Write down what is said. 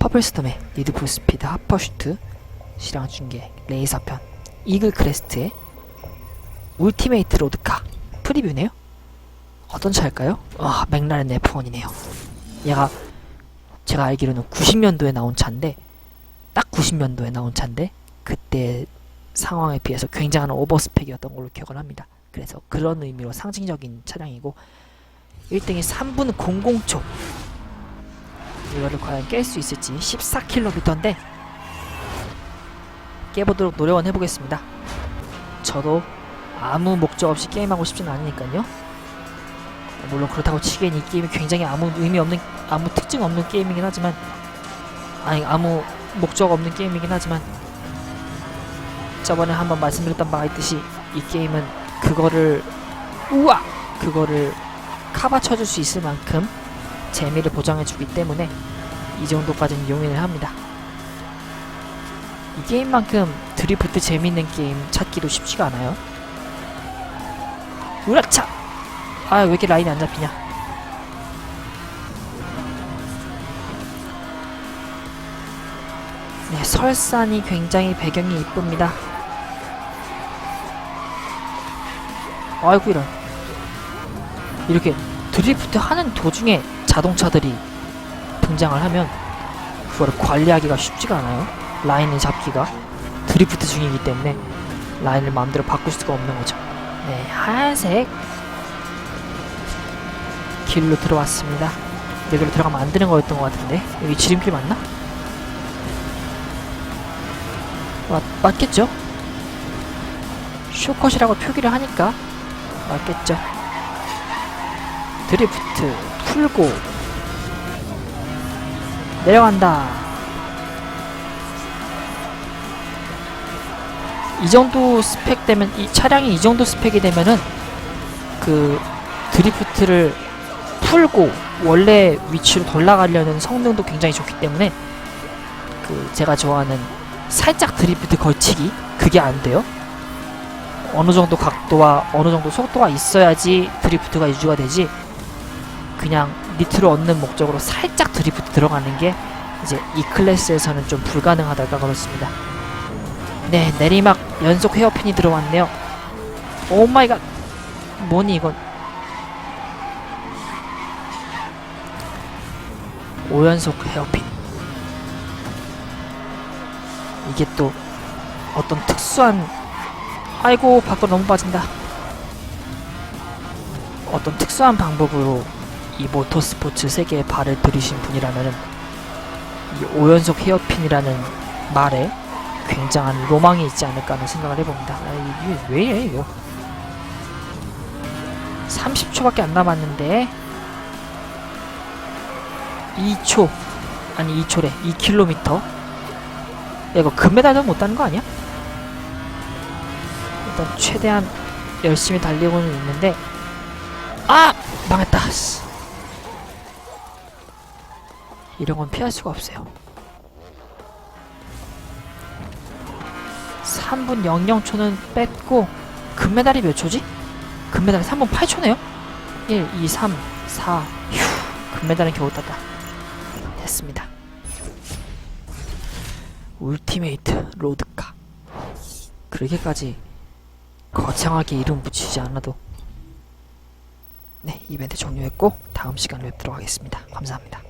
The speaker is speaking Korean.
퍼플스톰의 니드풀 스피드 하퍼슈트 시랑 중계 레이서편 이글 크레스트의 울티메이트 로드카 프리뷰네요. 어떤 차일까요? 아 맥라렌 F1이네요. 얘가 제가 알기로는 90년도에 나온 차인데 딱 90년도에 나온 차인데 그때 상황에 비해서 굉장한 오버스펙이었던 걸로 기억을 합니다. 그래서 그런 의미로 상징적인 차량이고 1등이 3분 00초 이거를 과연 깰 수 있을지 14km인데 깨보도록 노력은 해보겠습니다. 저도 아무 목적 없이 게임하고 싶진 않으니까요. 물론 그렇다고 치기엔 이 게임이 굉장히 아무 의미 없는 아무 특징 없는 게임이긴 하지만 아니 아무 목적 없는 게임이긴 하지만 저번에 한번 말씀드렸던 바가 있듯이 이 게임은 그거를 우와 그거를 카바 쳐줄 수 있을 만큼 재미를 보장해주기 때문에 이 정도까지는 용인을 합니다. 이 게임만큼 드리프트 재밌는 게임 찾기도 쉽지가 않아요. 으라차! 아, 왜 이렇게 라인이 안 잡히냐? 네, 설산이 굉장히 배경이 이쁩니다. 아이고, 이런. 이렇게 드리프트 하는 도중에 자동차들이 등장을 하면 그거를 관리하기가 쉽지가 않아요. 라인을 잡기가 드리프트 중이기 때문에 라인을 마음대로 바꿀 수가 없는 거죠. 네, 하얀색 길로 들어왔습니다. 여기로 들어가면 안 되는 거였던 것 같은데 여기 지름길 맞나? 맞, 맞겠죠? 쇼컷이라고 표기를 하니까 맞겠죠. 드리프트 풀고 내려간다. 이 정도 스펙 되면 이 차량이 이 정도 스펙이 되면은 그 드리프트를 풀고 원래 위치로 돌아가려는 성능도 굉장히 좋기 때문에 그 제가 좋아하는 살짝 드리프트 걸치기 그게 안 돼요. 어느 정도 각도와 어느 정도 속도가 있어야지 드리프트가 유지가 되지. 그냥 니트를 얻는 목적으로 살짝 드리프트 들어가는 게 이제 이 클래스에서는 좀 불가능하다가 그렇습니다. 네, 내리막 연속 헤어핀이 들어왔네요. 오 마이 갓. 뭐니 이건? 5연속 헤어핀. 이게 또 어떤 특수한 아이고 밖으로 너무 빠진다. 어떤 특수한 방법으로 이 모터스포츠 세계에 발을 들이신 분이라면은 이 5연속 헤어핀이라는 말에 굉장한 로망이 있지 않을까 하는 생각을 해봅니다. 아, 이게 왜 이래 이거? 30초밖에 안 남았는데 2초 아니 2초래 2km 야, 이거 금메달도 못 따는 거 아니야? 일단 최대한 열심히 달리고는 있는데 아 망했다 씨. 이런 건 피할 수가 없어요. 3분 00초는 뺐고 금메달이 몇 초지? 금메달이 3분 8초네요? 1, 2, 3, 4 휴 금메달은 겨우 땄다. 됐습니다. 울티메이트 로드카. 그렇게까지 거창하게 이름 붙이지 않아도 네 이벤트 종료했고 다음 시간에 뵙도록 하겠습니다. 감사합니다